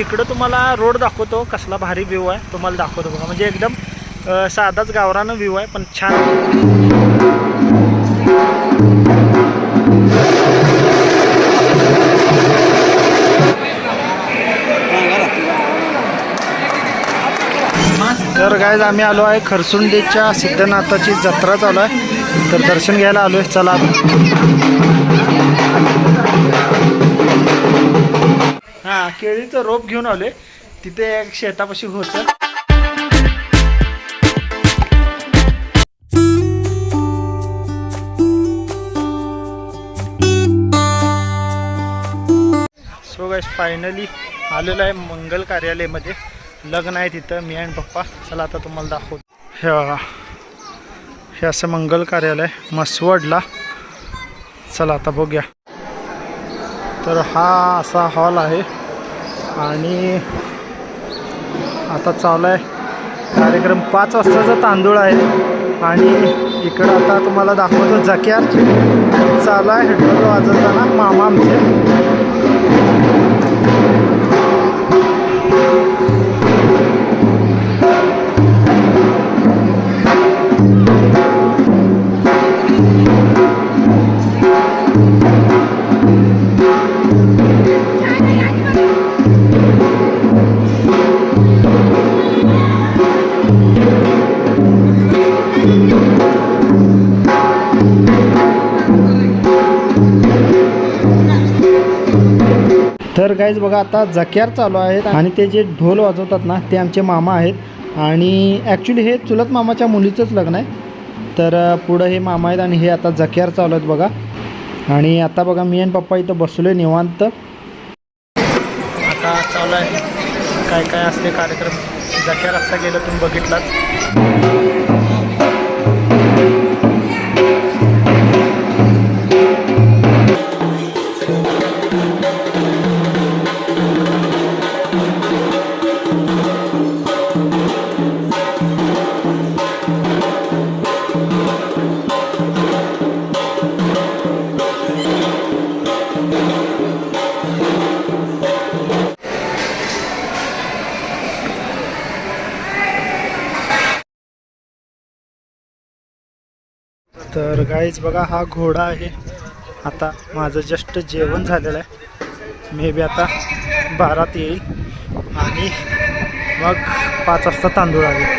इकडं तुम्हाला रोड दाखवतो कसला भारी व्ह्यू आहे. तुम्हाला दाखवतो बघा. म्हणजे एकदम साधाच गावरानं व्ह्यू आहे पण छान. तर गायज आम्ही आलो आहे खरसुंडीच्या सिद्धनाथाची जत्रा चालू आहे. तर दर्शन घ्यायला आलो आहे चला हां केळीचं रोप घेऊन आलोय. तिथे एक शेतापाशी होतं. सो गाईस फायनली आलेलो आहे मंगल कार्यालयमध्ये. लग्न आहे तिथं मी आणि पप्पा. चला आता तुम्हाला दाखवतो. हे हे असं मंगल कार्यालय मसवडला. चला आता बघूया. तर हा असा हॉल आहे. आणि आता चालू आहे. कार्यक्रम पाच वाजताचा तांदूळ आहे. आणि इकडं आता तुम्हाला दाखवतो जक्यार. चालू आहे. हेडफोन वाजवताना मामा आमचे. गाईज बघा आता जक्यार चालू आहेत आणि ते जे ढोल वाजवतात ना ते आमचे मामा आहेत. आणि ॲक्च्युली हे चुलत मामाच्या मुलीचंच लग्न आहे. तर पुढं हे मामा आहेत आणि हे आता जक्यार चालू आहेत बघा. आणि आता बघा मी आणि पप्पा इथं बसलो निवांत. आता चालू आहे. काय काय असते कार्यक्रम? जक्यार असता गेलं तुम्ही बघितलात तर गाईज बघा हा घोडा आहे. आता माझं जस्ट जेवण झालेलं आहे. मे बी आता बारात येईल. आणि मग पाच वाजता तांदूळ आहे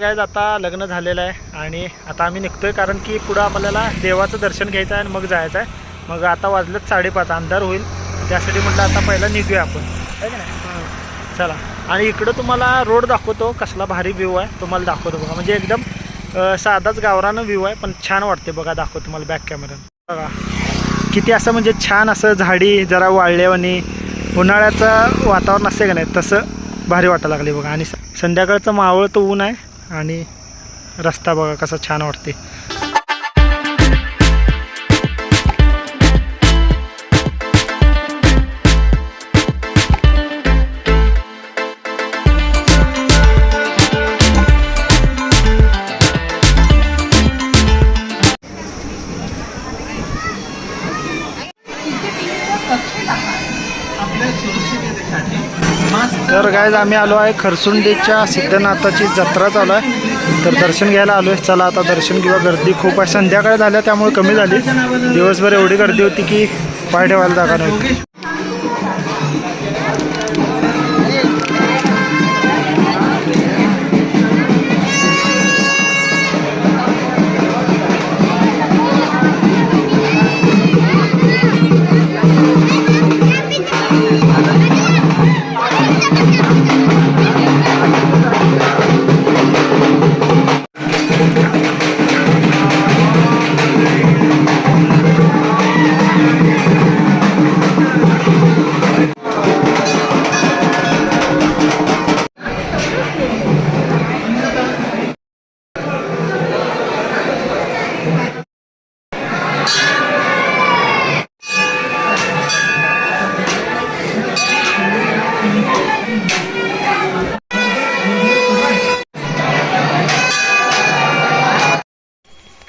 गायज आता लग्न झालेलं आहे आणि आता आम्ही निघतोय कारण की पुढं आपल्याला देवाचं दर्शन घ्यायचं आहे आणि मग जायचं आहे. मग आता वाजलंच साडेपाच अंधार होईल. त्यासाठी म्हटलं आता पहिला निघूया आपण. आहे की नाही? चला. आणि इकडं तुम्हाला रोड दाखवतो कसला भारी व्ह्यू आहे. तुम्हाला दाखवतो बघा. म्हणजे एकदम साधाच गावरानं व्ह्यू आहे पण छान वाटते बघा दाखवतो तुम्हाला बॅक कॅमेरा बघा. किती असं म्हणजे छान असं झाडी जरा वाळल्यावानी उन्हाळ्याचं वातावरण असते का नाही तसं भारी वाटायला लागले बघा. आणि संध्याकाळचं मावळ तो ऊन आहे. आणि रस्ता बघा कसा छान वाटते गायज आम्ही आलो आहे. खरसुंडीच्या सिद्धनाथाची जत्रा चालू आहे. तर दर्शन घ्यायला आलो आहे. चला आता दर्शन किंवा गर्दी खूप आहे. संध्याकाळ झाल्या त्यामुळे कमी झाली. दिवसभर एवढी गर्दी होती की पाय ठेवायला जागा नव्हती.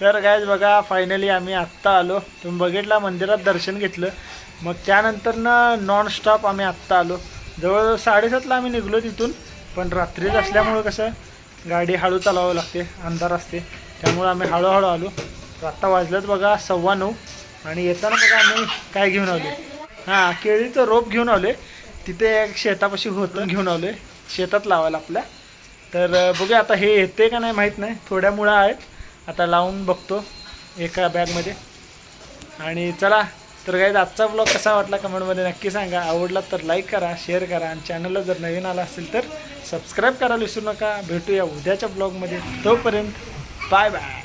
तर गायज बघा फायनली आम्ही आत्ता आलो. तुम्ही बघितला मंदिरात दर्शन घेतलं. मग त्यानंतर ना नॉनस्टॉप आम्ही आत्ता आलो. जवळजवळ साडेसातला आम्ही निघलो तिथून. पण रात्रीच असल्यामुळं कसं गाडी हळू चालवावं लागते अंधार असते. त्यामुळं आम्ही हळूहळू आलो. तर आत्ता वाजलंच बघा सव्वा नऊ. आणि येताना बघा आम्ही काय घेऊन आलो हां केळीचं रोप घेऊन आलो तिथे एक शेतापाशी होतं घेऊन आलो शेतात लावायला आपल्या. तर बघूया आता हे येते का नाही माहीत नाही. थोड्या मुळा आहेत. आता लावून बघतो एका बॅगमध्ये. आणि चला तर काही आजचा ब्लॉग कसा वाटला कमेंटमध्ये नक्की सांगा. आवडला तर लाईक करा शेअर करा. आणि चॅनलला जर नवीन आला असेल तर सबस्क्राईब करायला विसरू नका. भेटूया उद्याच्या ब्लॉगमध्ये तोपर्यंत बाय बाय